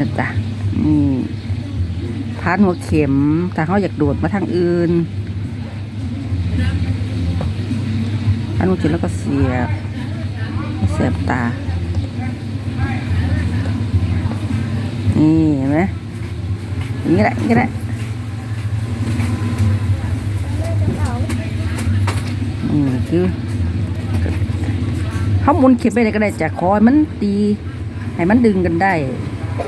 นะจ๊ะนี่พานหัวเข็มถ้าเขาอยากโดดมาทางอื่นพานหัวเข็มแล้วก็เสียบ เสียบตา นี่เห็นไหมอย่างนี้แหละอย่างนี้แหละอืมคือเขาหมุนเข็มไปไหนก็ได้จากคอยมันตี ให้มันดึงกันได้ สุ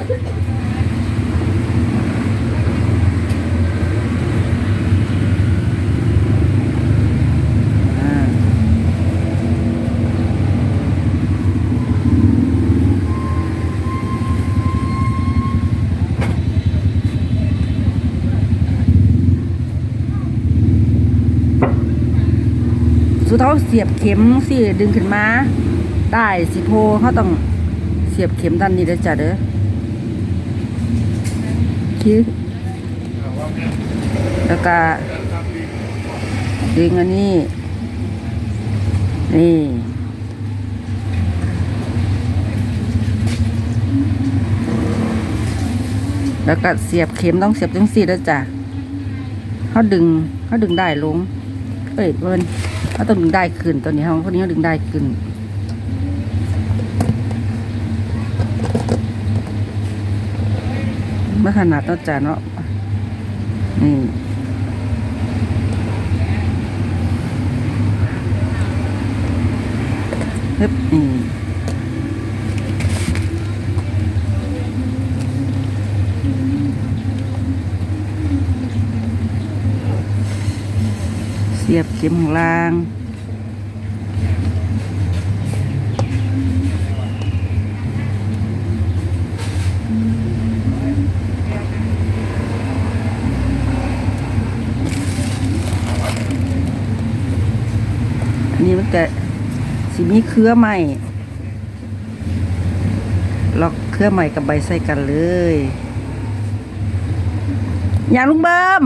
ดท้ายเสียบเข็มสิดึงขึ้นมาได้สิโพเขาต้องเสียบเข็มด้านนี้เด้จ้ะเด้อ คิดแล้วก็ดึงอันนี้ นี่ แล้วก็เสียบเข็มต้องเสียบจังสี่แล้วจ้ะเขาดึงเขาดึงได้ลง เอ้ยเพิ่นเขาต้องดึงได้ขึ้นตัวนี้เขาคนนี้เขาดึงได้ขึ้น เมื่อขนาดต้นจานเนาะนี่ฮึบนี่เสียบเข็มของล่าง นนี้มันจะสีมีเครือใหม่ล็อกเครือใหม่กับใบใส่กันเลยอย่าลุงเบิ้ม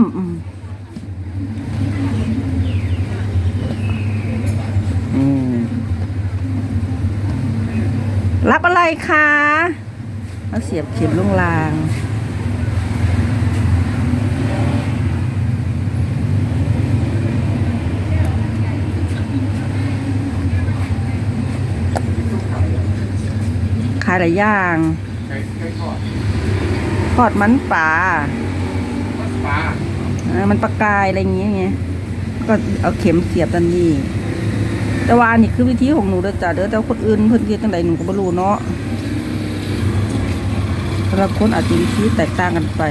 อืมรับอะไรคะเอาเสียบเข็มลงราง ขายหลายอย่างไก่ไก่ทอดทอดมันปลาทอดปลาเออมันปลากายอะไรอย่างเงี้ยไงก็เอาเข็มเสียบตันนี่แต่ว่าอันนี่คือวิธีของหนูเด้อจ้ะเด้อแต่ว่าคนอื่นเพิ่นเฮ็ดจังไดหนูก็บ่รู้เนาะสำหรับคนอาจจะวิธีแตกต่างกันไป